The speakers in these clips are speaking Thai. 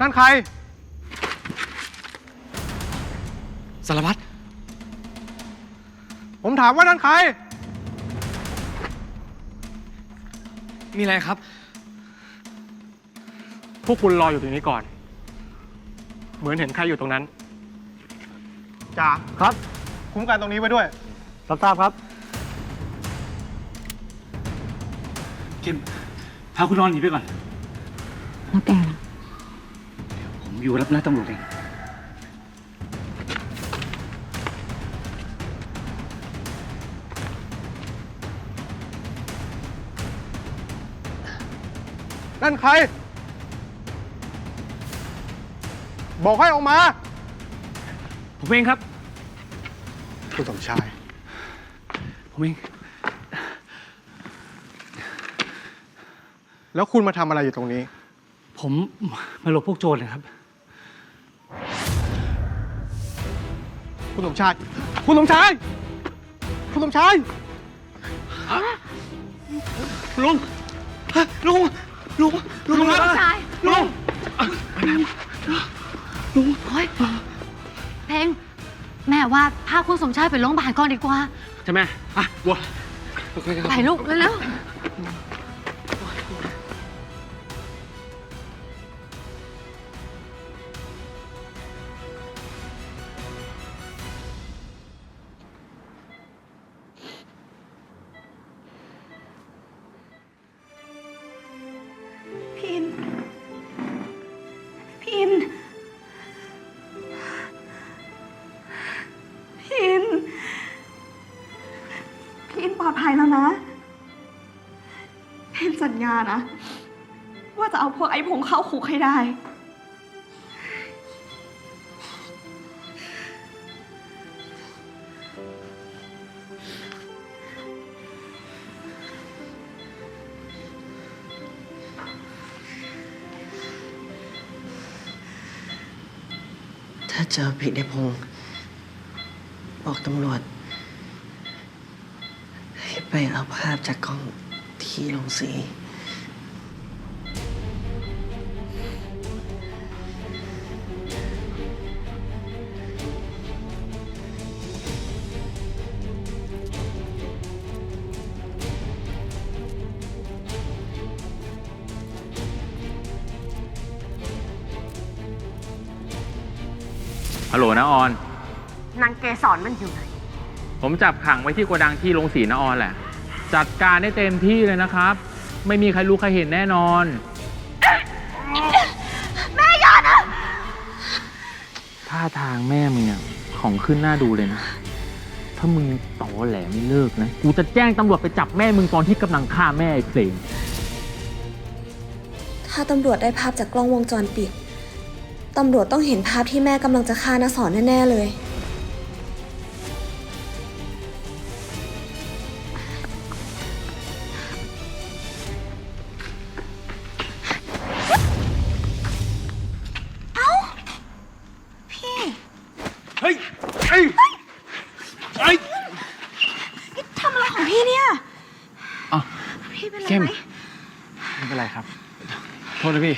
นั่นใคร สารวัตร ผมถามว่านั่นใคร มีอะไรครับ พวกคุณรออยู่ตรงนี้ก่อน เหมือนเห็นใครอยู่ตรงนั้นจ่าครับ คุ้มกันตรงนี้ไว้ด้วย รับทราบครับเข้มพาคุณนอนหนีไปก่อน แล้วแกล่ะผม อยู่รับหน้าตำรวจเองนั่นใคร บอกให้ออกมา ผมเองครับ คุณสมชาย ผมเอง แล้วคุณมาทำอะไรอยู่ตรงนี้ ผมมาหลบพวกโจรเลยครับ คุณสมชาย คุณสมชาย คุณสมชายลุงฮะลุงลุงลุงลูกชายลุงเฮ้ยเพลงแม่ว่าพาคุณสมชายไปโรงพยาบาลก่อนดีกว่า ใช่ไหมอะบัวไปลูกเร็วพิ พินปลอดภัยแล้วนะ เพนสัญญานะ ว่าจะเอาพวกไอ้พงเข้าคุกให้ได้ ถ้าเจอผิดในพง บอกตำรวจ ไปเอาภาพจากกล้องที่ลงสี ฮัลโหลนะออน นางเกสรมันอยู่ไหน ผมจับขังไว้ที่โกดังที่โรงสีนะออนแหละ จัดการได้เต็มที่เลยนะครับ ไม่มีใครรู้ใครเห็นแน่นอน แม่อย่านะ ท่าทางแม่มึงเนี่ยของขึ้นหน้าดูเลยนะ ถ้ามึงตอแหลไม่เลิกนะ กูจะแจ้งตำรวจไปจับแม่มึงตอนที่กำลังฆ่าแม่ไอ้เพลง ถ้าตำรวจได้ภาพจากกล้องวงจรปิด ตำรวจต้องเห็นภาพที่แม่กำลังจะฆ่านาสอนแน่ ๆ เลย เฮ้ยเฮ้ยเฮ้ทำอะไรของพี่เนี่ยอ้าว พี่เป็นไรเข้ม ไหมไม่เป็นไรครับ โทษนะพี่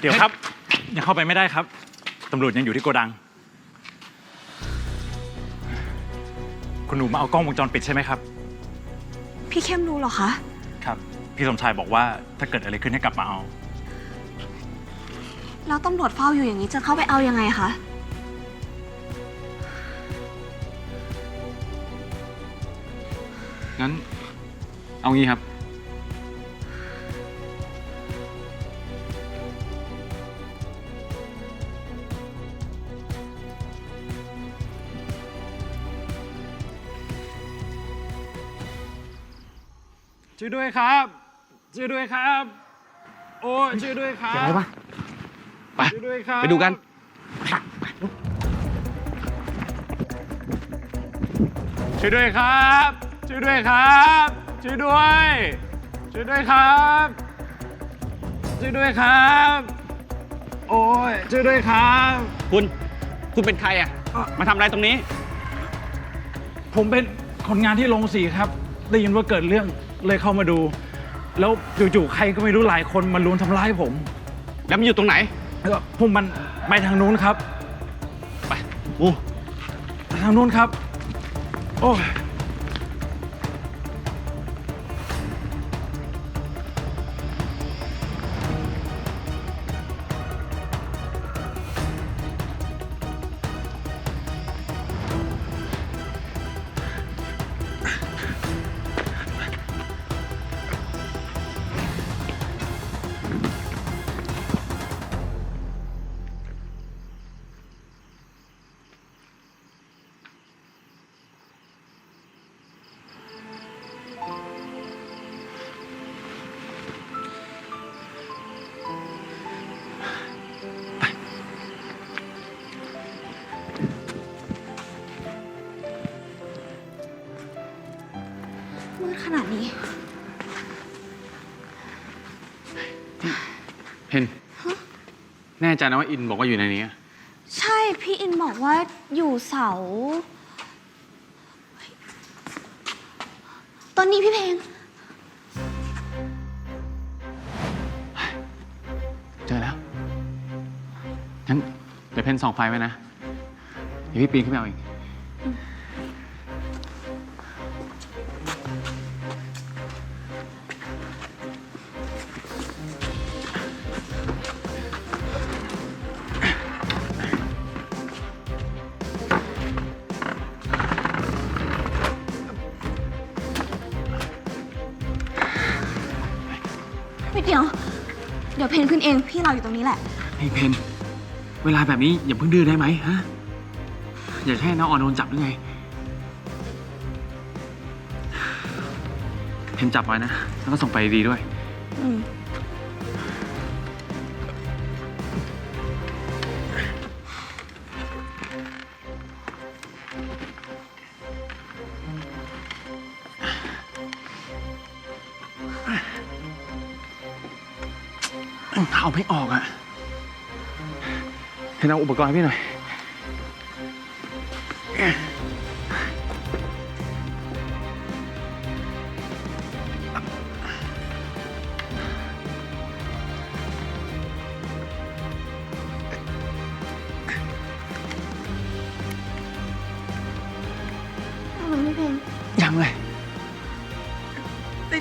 เดี๋ยวครับ ยังเข้าไปไม่ได้ครับ ตำรวจยังอยู่ที่โกดัง คุณหนูมาเอากล้องวงจรปิดใช่ไหมครับ พี่เข้มรู้เหรอคะ ครับ พี่สมชายบอกว่าถ้าเกิดอะไรขึ้นให้กลับมาเอา แล้วตำรวจเฝ้าอยู่อย่างนี้จะเข้าไปเอายังไงคะ งั้น เอางี้ครับ ช่วยด้วยครับ ช่วยด้วยครับ โอ้ยช่วยด้วยครับอะไรวะ ไปช่วยด้วยครับไปดูกันช่วยด้วยครับ ช่วยด้วยครับ ช่วยด้วย ช่วยด้วยครับ ช่วยด้วยครับ โอ้ย ช่วยด้วยครับ คุณ คุณเป็นใครอะ มาทำอะไรตรงนี้ ผมเป็นคนงานที่โรงสีครับ ได้ยินว่าเกิดเรื่องเลยเข้ามาดู แล้วจู่ๆใครก็ไม่รู้หลายคนมาลุมทำร้ายผม แล้วมันอยู่ตรงไหน แล้วก็พวกมันไปทางนู้นครับ ไปโอ้ไปทางนู้นครับ โอ้ย นาดนี้ เพนแน่ใจนะว่าอินบอกว่าอยู่ในนี้อะใช่พี่อินบอกว่าอยู่เสาเฮ้ยตอนนี้พี่เพลงเจอแล้วงั้นเดี๋ยวเพนส่องไฟไว้นะ เดี๋ยวพี่ปีนขึ้นไปเอาเอง นขึ้นเอง พี่เราอยู่ตรงนี้แหละเฮ้ยเพนเวลาแบบนี้อย่าเพิ่งดื้อได้ไหมฮะ อย่าให้น้าออนโดนจับหรือไง เพนจับไว้นะ แล้วก็ส่งไปดีด้วย อืม เอาไม่ออกอะเพนเอาอุปกรณ์ให้พี่หน่อยทำไมไม่เพนยังเลยได้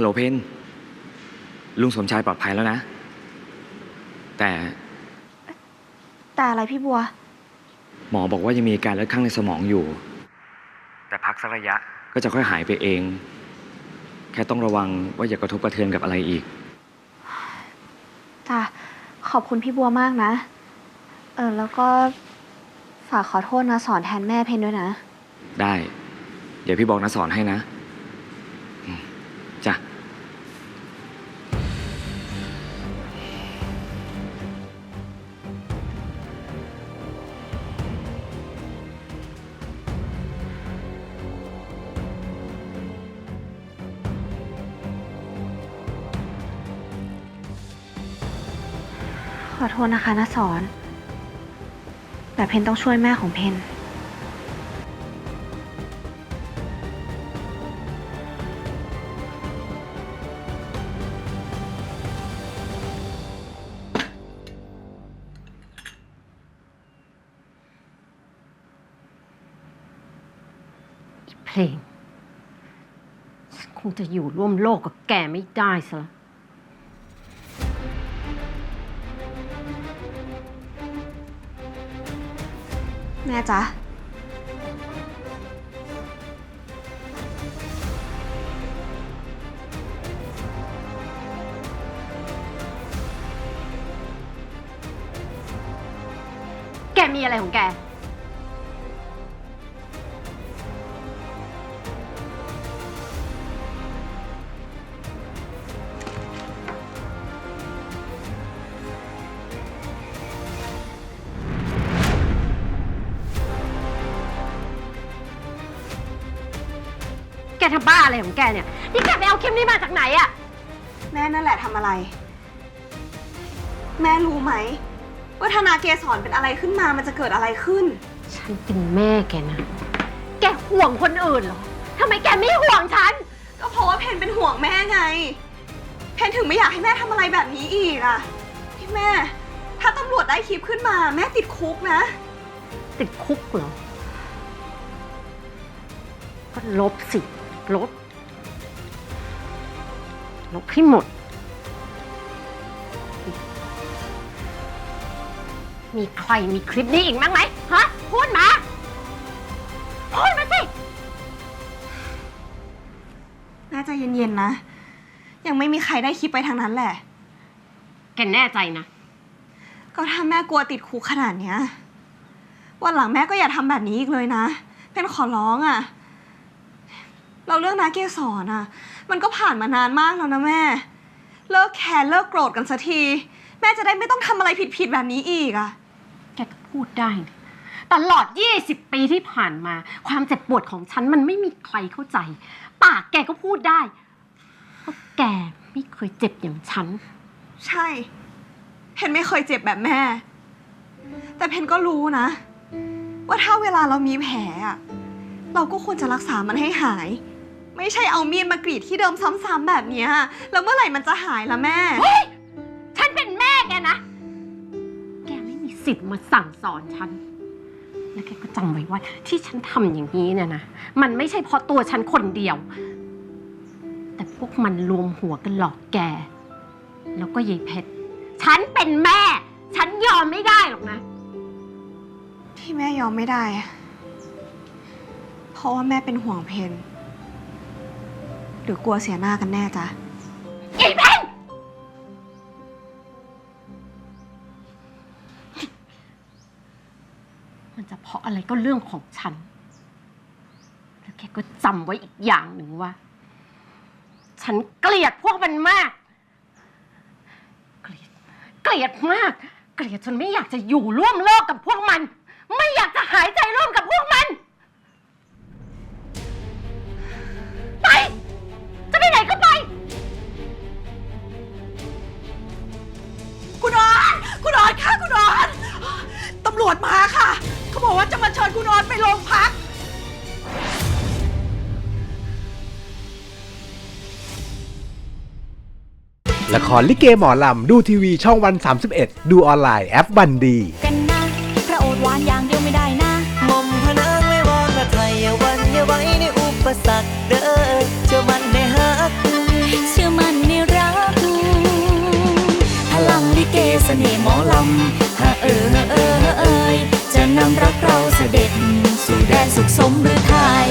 ฮัลโหลเพนลุงสมชายปลอดภัยแล้วนะ แต่แต่อะไรพี่บัว หมอบอกว่ายังมีอาการเลือดข้างในสมองอยู่ แต่พักสักระยะก็จะค่อยหายไปเอง แค่ต้องระวังว่าอย่ากระทบกระเทือนกับอะไรอีกจ้ะขอบคุณพี่บัวมากนะ เออแล้วก็ฝากขอโทษนะสอนแทนแม่เพนด้วยนะ ได้ เดี๋ยวพี่บอกนะสอนให้นะ ขอโทษนะคะนะสอน แต่เพนต้องช่วยแม่ของเพนเพลง ฉันคงจะอยู่ร่วมโลกกับแกไม่ได้ซะแล้ว แม่จ๊ะ แกมีอะไรของแก ทำบ้าอะไรของแกเนี่ย นี่แกไปเอาคลิปนี้มาจากไหนอะแม่นั่นแหละทำอะไร แม่รู้ไหม ว่าธนาเกสรเป็นอะไรขึ้นมามันจะเกิดอะไรขึ้น ฉันเป็นแม่แกนะ แกห่วงคนอื่นเหรอทำไมแกไม่ห่วงฉัน ก็เพราะว่าเพนเป็นห่วงแม่ไง เพนถึงไม่อยากให้แม่ทำอะไรแบบนี้อีกอะพี่แม่ ถ้าตำรวจได้คลิปขึ้นมา แม่ติดคุกนะ ติดคุกเหรอ ก็ลบสิ ลบ ลบให้หมด มีใครมีคลิปนี้อีกมั้งไหมฮะพูดมา พูดมาสิแม่ใจเย็นๆนะ ยังไม่มีใครได้คลิปไปทางนั้นแหละ แกแน่ใจนะ ก็ถ้าแม่กลัวติดคุกขนาดเนี้ยวันหลังแม่ก็อย่าทำแบบนี้อีกเลยนะ เป็นขอร้องอะ่ะ เราเรื่องนาเกสรอะ มันก็ผ่านมานานมากแล้วนะแม่ เลิกแค้นเลิกโกรธกันสักที แม่จะได้ไม่ต้องทำอะไรผิดๆแบบนี้อีกอะ แกก็พูดได้นะตลอด 20 ปีที่ผ่านมา ความเจ็บปวดของฉันมันไม่มีใครเข้าใจ ปากแกก็พูดได้เพราะแกไม่เคยเจ็บอย่างฉัน ใช่ เพนไม่เคยเจ็บแบบแม่ แต่เพนก็รู้นะ ว่าถ้าเวลาเรามีแผลอะเราก็ควรจะรักษามันให้หาย ไม่ใช่เอามีดมากรีดที่เดิมซ้ำๆแบบเนี้ยแล้วเมื่อไหร่มันจะหายล่ะแม่ฉันเป็นแม่แกนะ แกไม่มีสิทธิ์มาสั่งสอนฉัน และแกก็จำไว้ว่าที่ฉันทำอย่างนี้เนี่ยนะ มันไม่ใช่เพราะตัวฉันคนเดียว แต่พวกมันรวมหัวกันหลอกแก แล้วก็ยายเพชร ฉันเป็นแม่ ฉันยอมไม่ได้หรอกนะ ที่แม่ยอมไม่ได้อะเพราะว่าแม่เป็นห่วงเพน หรือกลัวเสียหน้ากันแน่จ๊ะอีเพนมันจะเพราะอะไรก็เรื่องของฉัน แล้วแกก็จำไว้อีกอย่างหนึ่งว่า ฉันเกลียดพวกมันมาก เกลียด เกลียดมาก เกลียดจนไม่อยากจะอยู่ร่วมโลกกับพวกมัน ไม่อยากจะหายใจร่วมกับพวก ครลิเกหมอลำ ดูทีวีช่องวัน 31 ดูออนไลน์แอปบันดี กันนะพระโอษฐ์หวานอย่างเดียวไม่ได้นะมอมพนางไม่วอนพระไทยอย่าหวันอย่าไว้ในอุปสรรคเด้อเชื่อมันในฮักเชื่อมันในรักพลังลิเกเสน่ห์หมอลำฮะเออฮะเออฮะเอยจะนำรักเราเสด็จ สู่แดนสุขสมหรือไทย